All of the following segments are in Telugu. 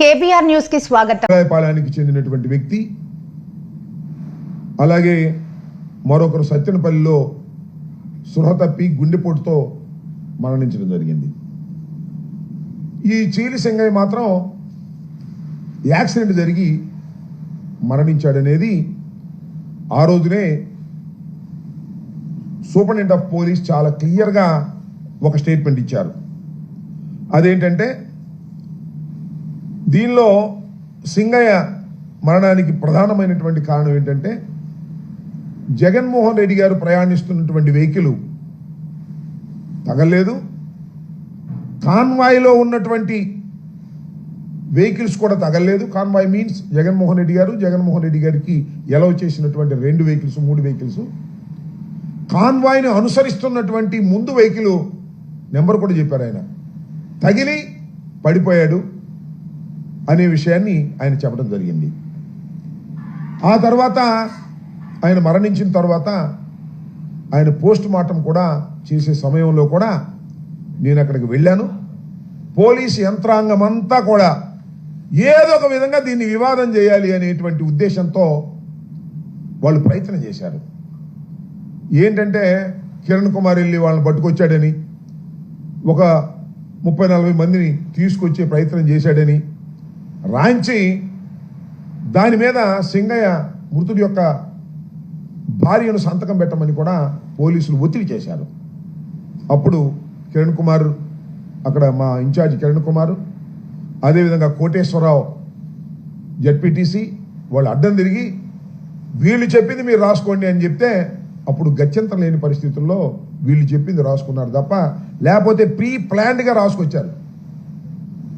కేబీఆర్ న్యూస్కి స్వాగతం. చెందినటువంటి వ్యక్తి అలాగే మరొకరు సత్యనపల్లిలో సృహ తప్పి గుండెపోటుతో మరణించడం జరిగింది. ఈ చీలి సింగయ్య మాత్రం యాక్సిడెంట్ జరిగి మరణించాడనేది ఆ రోజునే సూపరింటెండెంట్ ఆఫ్ పోలీస్ చాలా క్లియర్గా ఒక స్టేట్మెంట్ ఇచ్చారు. అదేంటంటే దీనిలో సింగయ్య మరణానికి ప్రధానమైనటువంటి కారణం ఏంటంటే జగన్మోహన్ రెడ్డి గారు ప్రయాణిస్తున్నటువంటి వెహికల్ తగలేదు. కాన్వాయ్లో ఉన్నటువంటి వెహికల్స్ కూడా తగలేదు. కాన్వాయ్ మీన్స్ జగన్మోహన్ రెడ్డి గారు జగన్మోహన్ రెడ్డి గారికి ఎలవ్ చేసినటువంటి రెండు వెహికల్స్ మూడు వెహికల్స్. కాన్వాయ్ని అనుసరిస్తున్నటువంటి ముందు వెహికల్ నెంబర్ కూడా చెప్పారు ఆయన. తగిలి పడిపోయాడు. అనే విషయాన్ని ఆయన చెప్పడం జరిగింది. ఆ తర్వాత ఆయన మరణించిన తర్వాత ఆయన పోస్ట్ మార్టం కూడా చేసే సమయంలో కూడా నేను అక్కడికి వెళ్ళాను. పోలీసు యంత్రాంగం అంతా కూడా ఏదో ఒక విధంగా దీన్ని వివాదం చేయాలి అనేటువంటి ఉద్దేశంతో వాళ్ళు ప్రయత్నం చేశారు. ఏంటంటే కిరణ్ కుమార్ వెళ్ళి వాళ్ళని పట్టుకొచ్చాడని ఒక ముప్పై నలభై మందిని తీసుకొచ్చే ప్రయత్నం చేశాడని రాంచి దాని మీద సింగయ్య మృతుడి యొక్క భార్యను సంతకం పెట్టమని కూడా పోలీసులు ఒత్తిడి చేశారు. అప్పుడు కిరణ్ కుమార్ అక్కడ మా ఇన్ఛార్జ్ కిరణ్ కుమార్ అదేవిధంగా కోటేశ్వరరావు జడ్పీటీసీ వాళ్ళు అడ్డం తిరిగి వీళ్ళు చెప్పింది మీరు రాసుకోండి అని చెప్తే అప్పుడు గత్యంతరం లేని పరిస్థితుల్లో వీళ్ళు చెప్పింది రాసుకున్నారు తప్ప లేకపోతే ప్రీ ప్లాన్డ్గా రాసుకొచ్చారు.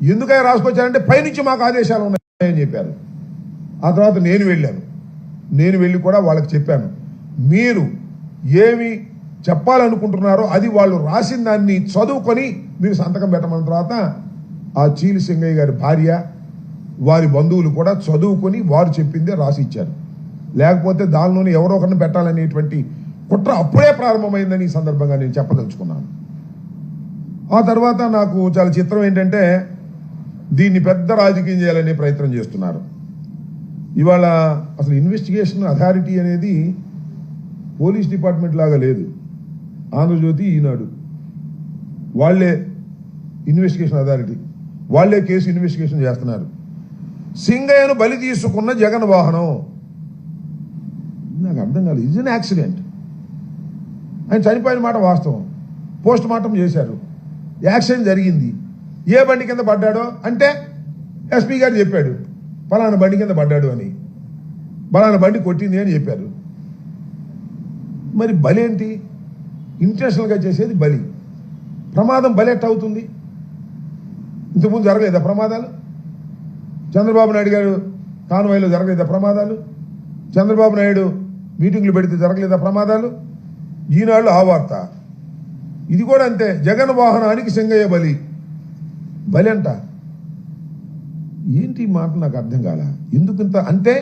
ఎందుకై రాసుకొచ్చారంటే పైనుంచి మాకు ఆదేశాలు ఉన్నాయని చెప్పారు. ఆ తర్వాత నేను వెళ్ళాను. నేను వెళ్ళి కూడా వాళ్ళకి చెప్పాను. మీరు ఏమి చెప్పాలనుకుంటున్నారో అది వాళ్ళు రాసిన దాన్ని చదువుకొని మీరు సంతకం పెట్టమన్న తర్వాత ఆ చీలి సింగయ్య గారి భార్య వారి బంధువులు కూడా చదువుకొని వారు చెప్పిందే రాసి ఇచ్చారు. లేకపోతే దానిలోనే ఎవరో ఒకరిని పెట్టాలనేటువంటి కుట్ర అప్పుడే ప్రారంభమైందని ఈ సందర్భంగా నేను చెప్పదలుచుకున్నాను. ఆ తర్వాత నాకు చాలా చిత్రం ఏంటంటే దీన్ని పెద్ద రాజకీయం చేయాలనే ప్రయత్నం చేస్తున్నారు. ఇవాళ అసలు ఇన్వెస్టిగేషన్ అథారిటీ అనేది పోలీస్ డిపార్ట్మెంట్ లాగా లేదు. ఆంధ్రజ్యోతి ఈనాడు వాళ్ళే ఇన్వెస్టిగేషన్ అథారిటీ వాళ్ళే కేసు ఇన్వెస్టిగేషన్ చేస్తున్నారు. సింగయ్యను బలి తీసుకున్న జగన్ వాహనం. నాకు అర్థం కాలేదు. ఇది యాక్సిడెంట్ ఆయన చనిపోయిన మాట వాస్తవం. పోస్ట్ మార్టం చేశారు. యాక్సిడెంట్ జరిగింది. ఏ బండి కింద పడ్డాడో? అంటే ఎస్పీ గారు చెప్పాడు పలానా బండి కింద పడ్డాడు అని. పలానా బండి కొట్టింది అని చెప్పారు. మరి బలి ఏంటి? ఇంటెన్షనల్గా చేసేది బలి. ప్రమాదం బలెట్ అవుతుంది? ఇంతకుముందు జరగలేదా ప్రమాదాలు? చంద్రబాబు నాయుడు గారు కాన్వాయ్లో జరగలేదా ప్రమాదాలు? చంద్రబాబు నాయుడు మీటింగ్లు పెడితే జరగలేదా ప్రమాదాలు? ఈనాళ్ళు ఆ వార్త. ఇది కూడా అంతే. జగన్ వాహనానికి సింగయ్య బలి. బలి అంట ఏంటి మాట నాకు అర్థం కాల? ఎందుకంత అంటే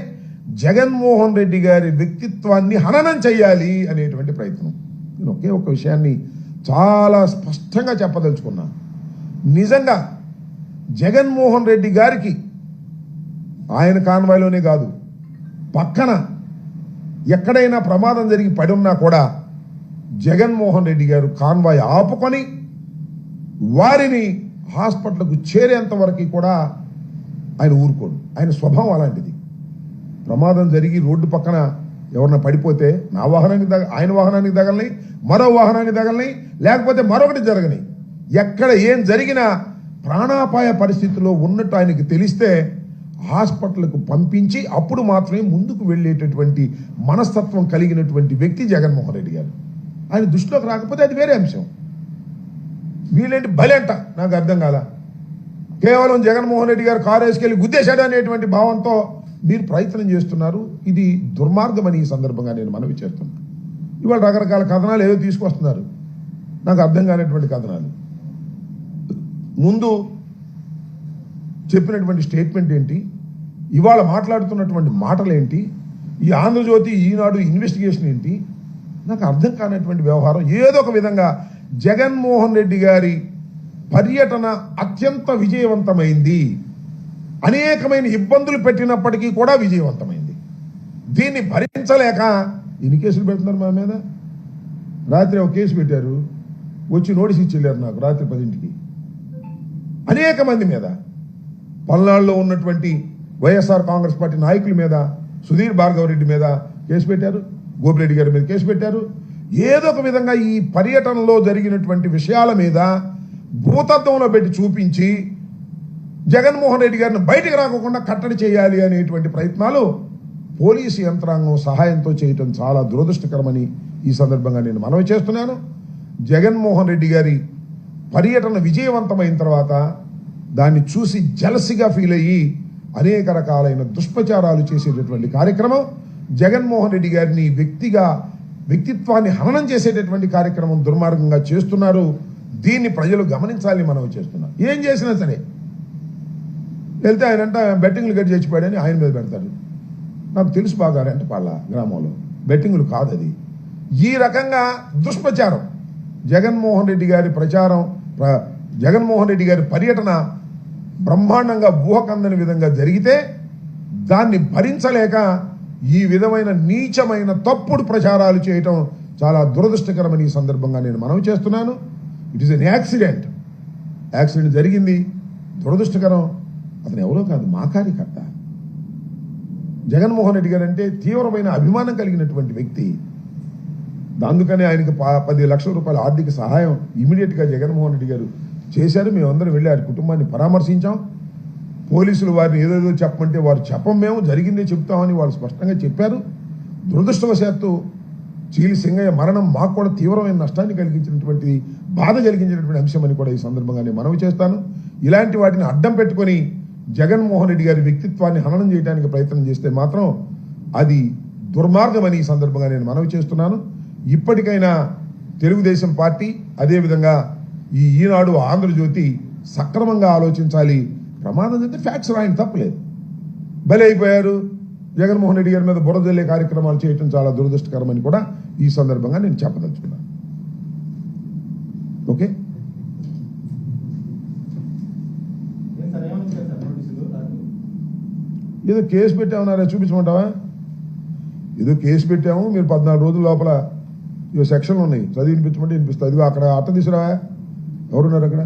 జగన్మోహన్ రెడ్డి గారి వ్యక్తిత్వాన్ని హననం చేయాలి అనేటువంటి ప్రయత్నం. నేను ఒకే ఒక విషయాన్ని చాలా స్పష్టంగా చెప్పదలుచుకున్నా. నిజంగా జగన్మోహన్ రెడ్డి గారికి ఆయన కాన్వాయ్లోనే కాదు పక్కన ఎక్కడైనా ప్రమాదం జరిగి పడి ఉన్నా కూడా జగన్మోహన్ రెడ్డి గారు కాన్వాయ్ ఆపుకొని వారిని హాస్పిటల్కు చేరేంత వరకు కూడా ఆయన ఊరుకోడు. ఆయన స్వభావం అలాంటిది. ప్రమాదం జరిగి రోడ్డు పక్కన ఎవరన్నా పడిపోతే నా వాహనానికి తగ ఆయన వాహనానికి తగలని మరో వాహనానికి తగలని లేకపోతే మరొకటి జరగని. ఎక్కడ ఏం జరిగినా ప్రాణాపాయ పరిస్థితిలో ఉన్నట్టు ఆయనకి తెలిస్తే హాస్పిటల్కు పంపించి అప్పుడు మాత్రమే ముందుకు వెళ్ళేటటువంటి మనస్తత్వం కలిగినటువంటి వ్యక్తి జగన్మోహన్ రెడ్డి గారు. ఆయన దృష్టిలోకి రాకపోతే అది వేరే అంశం. వీళ్ళేంటి బలేంట నాకు అర్థం కాల. కేవలం జగన్మోహన్ రెడ్డి గారు కారు వేసుకెళ్ళి గుద్దేశాడు అనేటువంటి భావంతో మీరు ప్రయత్నం చేస్తున్నారు. ఇది దుర్మార్గం అని ఈ సందర్భంగా నేను మనవి చేస్తున్నాను. ఇవాళ రకరకాల కథనాలు ఏదో తీసుకొస్తున్నారు. నాకు అర్థం కానటువంటి కథనాలు. ముందు చెప్పినటువంటి స్టేట్మెంట్ ఏంటి? ఇవాళ మాట్లాడుతున్నటువంటి మాటలు ఏంటి ఈ ఆంధ్రజ్యోతి ఈనాడు ఇన్వెస్టిగేషన్ ఏంటి? నాకు అర్థం కానటువంటి వ్యవహారం. ఏదో ఒక విధంగా జగన్మోహన్ రెడ్డి గారి పర్యటన అత్యంత విజయవంతమైంది. అనేకమైన ఇబ్బందులు పెట్టినప్పటికీ కూడా విజయవంతమైంది. దీన్ని భరించలేక ఎన్ని కేసులు పెడుతున్నారు మా మీద? రాత్రి ఒక కేసు పెట్టారు. వచ్చి నోటీస్ ఇచ్చి వెళ్ళారు నాకు రాత్రి పదింటికి. అనేక మంది మీద. పల్నాడులో ఉన్నటువంటి వైఎస్ఆర్ కాంగ్రెస్ పార్టీ నాయకుల మీద సుధీర్ భార్గవరెడ్డి మీద కేసు పెట్టారు. గోపిరెడ్డి గారి మీద కేసు పెట్టారు. ఏదో ఒక విధంగా ఈ పర్యటనలో జరిగినటువంటి విషయాల మీద భూతత్వంలో పెట్టి చూపించి జగన్మోహన్ రెడ్డి గారిని బయటకు రాకుండా కట్టడి చేయాలి అనేటువంటి ప్రయత్నాలు పోలీసు యంత్రాంగం సహాయంతో చేయటం చాలా దురదృష్టకరమని ఈ సందర్భంగా నేను మనవి చేస్తున్నాను. జగన్మోహన్ రెడ్డి గారి పర్యటన విజయవంతమైన తర్వాత దాన్ని చూసి జలసిగా ఫీల్ అయ్యి అనేక రకాలైన దుష్ప్రచారాలు చేసేటటువంటి కార్యక్రమం జగన్మోహన్ రెడ్డి గారిని వ్యక్తిగా వ్యక్తిత్వాన్ని హననం చేసేటటువంటి కార్యక్రమం దుర్మార్గంగా చేస్తున్నారు. దీన్ని ప్రజలు గమనించాలి మనం చేస్తున్నాం ఏం చేసినా సరే. వెళ్తే ఆయన అంట బెట్టింగ్లు గట్టి చచ్చిపోయాడని ఆయన మీద పెడతారు. నాకు తెలుసు బాగా రెంటపాళ్ళ గ్రామంలో. బెట్టింగ్లు కాదు అది. ఈ రకంగా దుష్ప్రచారం. జగన్మోహన్ రెడ్డి గారి ప్రచారం ప్ర- జగన్మోహన్ రెడ్డి గారి పర్యటన బ్రహ్మాండంగా ఊహకందని విధంగా జరిగితే దాన్ని భరించలేక ఈ విధమైన నీచమైన తప్పుడు ప్రచారాలు చేయటం చాలా దురదృష్టకరమని ఈ సందర్భంగా నేను మనవి చేస్తున్నాను. It is an accident accident జరిగింది. దురదృష్టకరం. అతను ఎవరో కాదు మా కార్యకర్త. జగన్మోహన్ రెడ్డి గారు అంటే తీవ్రమైన అభిమానం కలిగినటువంటి వ్యక్తి. అందుకనే ఆయనకి పది లక్షల రూపాయల ఆర్థిక సహాయం ఇమీడియట్గా జగన్మోహన్ రెడ్డి గారు చేశారు. మేమందరం వెళ్ళి ఆయన కుటుంబాన్ని పరామర్శించాం. పోలీసులు వారిని ఏదేదో చెప్పమంటే వారు చెప్పం మేము జరిగిందే చెప్తామని వాళ్ళు స్పష్టంగా చెప్పారు. దురదృష్టవశాత్తు చీలి సింగయ్య మరణం మాకు కూడా తీవ్రమైన నష్టాన్ని కలిగించినటువంటి బాధ కలిగించినటువంటి అంశమని కూడా ఈ సందర్భంగా నేను మనవి చేస్తాను. ఇలాంటి వాటిని అడ్డం పెట్టుకొని జగన్మోహన్ రెడ్డి గారి వ్యక్తిత్వాన్ని హననం చేయడానికి ప్రయత్నం చేస్తే మాత్రం అది దుర్మార్గమని ఈ సందర్భంగా నేను మనవి చేస్తున్నాను. ఇప్పటికైనా తెలుగుదేశం పార్టీ అదేవిధంగా ఈ ఈనాడు ఆంధ్రజ్యోతి సక్రమంగా ఆలోచించాలి ప్రమాదం అంటే ఫ్యాక్ట్స్ రాయని తప్పలేదు. బలి అయిపోయారు. జగన్మోహన్ రెడ్డి గారి మీద బురద జల్లే కార్యక్రమాలు చేయటం చాలా దురదృష్టకరమని కూడా ఈ సందర్భంగా నేను చెప్పదలుచుకున్నాను ఓకే? ఏదో కేసు పెట్టామన్నారా చూపించమంటావా? ఏదో కేసు పెట్టాము మీరు పద్నాలుగు రోజుల లోపల ఇవో సెక్షన్లు ఉన్నాయి. చదివి వినిపించమంటే వినిపిస్తుంది. ఇదిగో అక్కడ అట్ట తీసుకురావా? ఎవరున్నారు అక్కడ?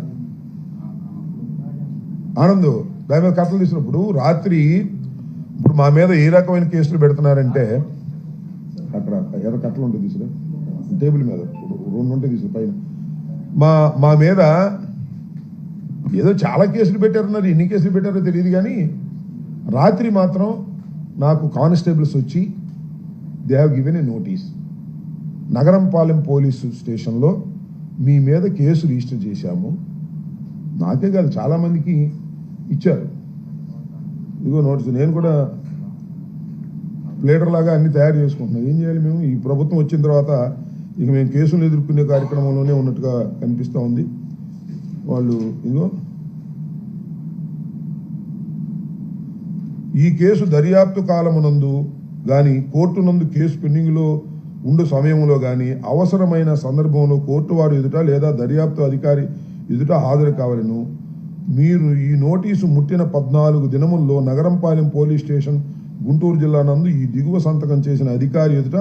ఆనంద్ దాని మీద కట్టలు తీసినప్పుడు రాత్రి ఇప్పుడు మా మీద ఏ రకమైన కేసులు పెడుతున్నారంటే అక్కడ ఎర్ర కట్టలు ఉంటాయి తీసుకురా టేబుల్ మీద రెండు ఉంటాయి తీసుకురా పైన. మా మా మీద ఏదో చాలా కేసులు పెట్టారన్నారు ఎన్ని కేసులు పెట్టారో తెలియదు కానీ రాత్రి మాత్రం నాకు కానిస్టేబుల్స్ వచ్చి they have given a notice Nagarampalem police స్టేషన్లో మీ మీద కేసు రిజిస్టర్ చేశాము. నాకే కాదు చాలా మందికి ఇచ్చారు. ఇదిగో నోట్స్ నేను కూడా ప్లేటర్ లాగా అన్ని తయారు చేసుకుంటున్నాం ఏం చేయాలి మేము? ఈ ప్రభుత్వం వచ్చిన తర్వాత ఇక మేము కేసులు ఎదుర్కొనే కార్యక్రమంలోనే ఉన్నట్టుగా కనిపిస్తూ ఉంది. వాళ్ళు ఇదిగో ఈ కేసు దర్యాప్తు కాలమునందు కానీ కోర్టు నందు కేసు పెండింగ్లో ఉండు సమయంలో కానీ అవసరమైన సందర్భంలో కోర్టు వారు ఎదుట లేదా దర్యాప్తు అధికారి ఎదుట హాజరు కావాలను. మీరు ఈ నోటీసు ముట్టిన పద్నాలుగు దినముల్లో నగరంపాలెం పోలీస్ స్టేషన్ గుంటూరు జిల్లా నందు ఈ దిగువ సంతకం చేసిన అధికారి ఎదుట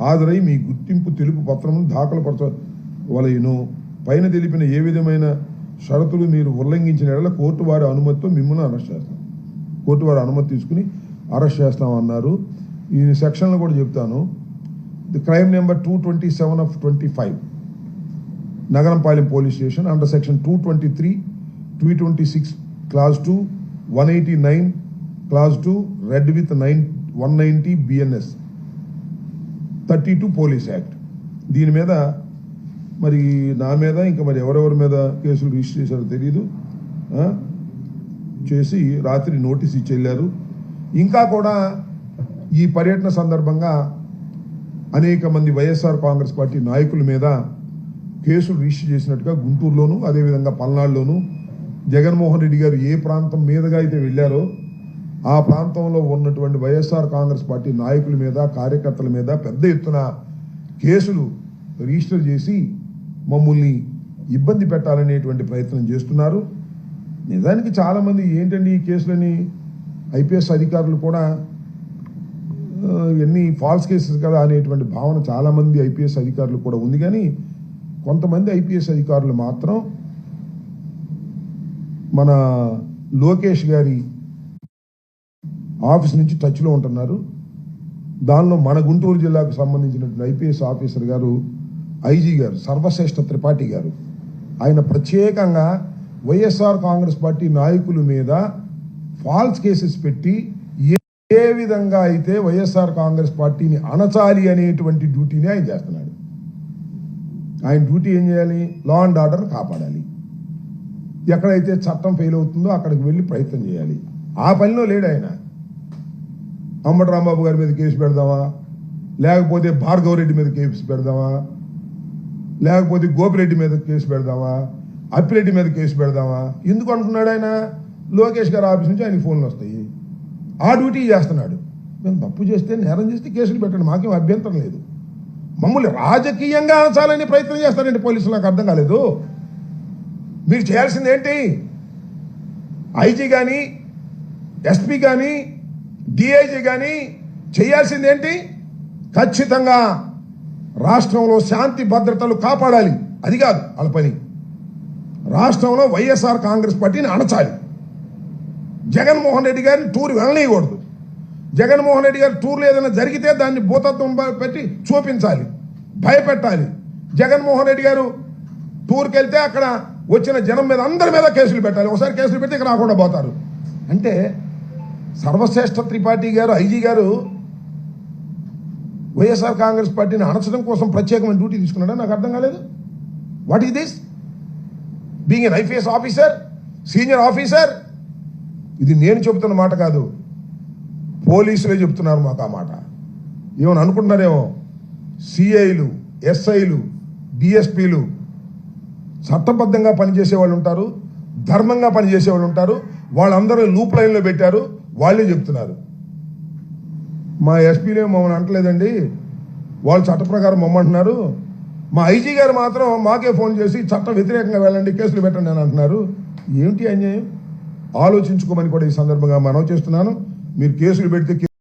హాజరై మీ గుర్తింపు తెలుపు పత్రమును దాఖలుపరచవలయును పైన తెలిపిన ఏ విధమైన షరతులు మీరు ఉల్లంఘించిన ఎడల కోర్టు వారి అనుమతితో మిమ్మల్ని అరెస్ట్ చేస్తాం. కోర్టు వారి అనుమతి తీసుకుని అరెస్ట్ చేస్తామన్నారు. ఈ సెక్షన్లు కూడా చెప్తాను. The crime number two twenty seven of twenty five. Nagarampalem police station under section two twenty three two twenty six clause two one eighty nine clause two read with nine one ninety BNS thirty two police act దీని మీద మరి నా మీద ఇంకా మరి ఎవరెవరి మీద కేసులు రిజిస్టర్ చేశారో తెలియదు చేసి రాత్రి నోటీస్ ఇచ్చి వెళ్ళారు ఇంకా కూడా ఈ పర్యటన సందర్భంగా అనేక మంది వైఎస్ఆర్ కాంగ్రెస్ పార్టీ నాయకుల మీద కేసులు రిజిస్టర్ చేసినట్టుగా గుంటూరులోను అదేవిధంగా పల్నాడులోను జగన్మోహన్ రెడ్డి గారు ఏ ప్రాంతం మీదుగా అయితే వెళ్ళారో ఆ ప్రాంతంలో ఉన్నటువంటి వైఎస్ఆర్ కాంగ్రెస్ పార్టీ నాయకుల మీద కార్యకర్తల మీద పెద్ద ఎత్తున కేసులు రిజిస్టర్ చేసి మమ్మల్ని ఇబ్బంది పెట్టాలనేటువంటి ప్రయత్నం చేస్తున్నారు. నిజానికి చాలామంది ఏంటండి ఈ కేసులని ఐపీఎస్ అధికారులు కూడా ఇవన్నీ ఎన్ని ఫాల్స్ కేసెస్ కదా అనేటువంటి భావన చాలామంది ఐపీఎస్ అధికారులు కూడా ఉంది. కానీ కొంతమంది ఐపీఎస్ అధికారులు మాత్రం మన లోకేష్ గారి ఆఫీస్ నుంచి టచ్లో ఉంటున్నారు. దానిలో మన గుంటూరు జిల్లాకు సంబంధించినటువంటి ఐపీఎస్ ఆఫీసర్ గారు ఐజీ గారు సర్వశ్రేష్ఠ త్రిపాఠి గారు. ఆయన ప్రత్యేకంగా వైఎస్ఆర్ కాంగ్రెస్ పార్టీ నాయకుల మీద ఫాల్స్ కేసెస్ పెట్టి ఏ- ఏ విధంగా అయితే వైఎస్ఆర్ కాంగ్రెస్ పార్టీని అణచాలి అనేటువంటి డ్యూటీని ఆయన చేస్తున్నాడు. ఆయన డ్యూటీ ఏం చేయాలి? లా అండ్ ఆర్డర్ కాపాడాలి. ఎక్కడైతే చట్టం ఫెయిల్ అవుతుందో అక్కడికి వెళ్ళి ప్రయత్నం చేయాలి. ఆ పనిలో లేడు ఆయన. అమ్మటి రాంబాబు గారి మీద కేసు పెడదామా? లేకపోతే భార్గవ రెడ్డి మీద కేసు పెడదామా? లేకపోతే గోపిరెడ్డి మీద కేసు పెడదామా? అప్పిరెడ్డి మీద కేసు పెడదామా? ఎందుకు అంటున్నాడు ఆయన? లోకేష్ గారి ఆఫీస్ నుంచి ఆయనకి ఫోన్లు వస్తాయి. ఆ డ్యూటీ చేస్తున్నాడు. మేము తప్పు చేస్తే నేరం చేస్తే కేసులు పెట్టండి. మాకేం అభ్యంతరం లేదు. మమ్మల్ని రాజకీయంగా అనచాలని ప్రయత్నం చేస్తారండి పోలీసులు నాకు అర్థం కాలేదు. మీరు చేయాల్సింది ఏంటి? ఐజీ కానీ ఎస్పీ కానీ డిఐజీ కానీ చేయాల్సింది ఏంటి? ఖచ్చితంగా రాష్ట్రంలో శాంతి భద్రతలు కాపాడాలి. అది కాదు వాళ్ళ పని. రాష్ట్రంలో వైఎస్ఆర్ కాంగ్రెస్ పార్టీని అణచాలి. జగన్మోహన్ రెడ్డి గారిని టూర్ వెళ్ళనీయకూడదు. జగన్మోహన్ రెడ్డి గారు టూర్లు ఏదైనా జరిగితే దాన్ని భూతత్వం పెట్టి చూపించాలి భయపెట్టాలి. జగన్మోహన్ రెడ్డి గారు టూర్కి వెళ్తే అక్కడ వచ్చిన జనం మీద అందరి మీద కేసులు పెట్టాలి. ఒకసారి కేసులు పెడితే ఇక్కడ రాకుండా పోతారు. అంటే సర్వశ్రేష్ఠ త్రిపాఠి గారు ఐజీ గారు వైఎస్ఆర్ కాంగ్రెస్ పార్టీని అణచడం కోసం ప్రత్యేకమైన డ్యూటీ తీసుకున్నాడా? నాకు అర్థం కాలేదు. What is this being an IPS officer senior officer ఇది నేను చెబుతున్న మాట కాదు. పోలీసులే చెప్తున్నారు మాకు ఆ మాట. ఏమని అనుకుంటున్నారేమో? సిఐలు ఎస్ఐలు డిఎస్పీలు చట్టబద్ధంగా పనిచేసే వాళ్ళు ఉంటారు ధర్మంగా పనిచేసే వాళ్ళు ఉంటారు వాళ్ళందరూ లూప్ లైన్లో పెట్టారు వాళ్ళే చెప్తున్నారు. మా ఎస్పీలే మమ్మల్ని అంటలేదండి. వాళ్ళు చట్ట ప్రకారం మమ్మంటున్నారు. మా ఐజీ గారు మాత్రం మాకే ఫోన్ చేసి చట్ట వ్యతిరేకంగా వెళ్ళండి కేసులు పెట్టండి అని అంటున్నారు. ఏమిటి అన్యాయం? ఆలోచించుకోమని కూడా ఈ సందర్భంగా మనం చేస్తున్నాను. మీరు కేసులు పెడితే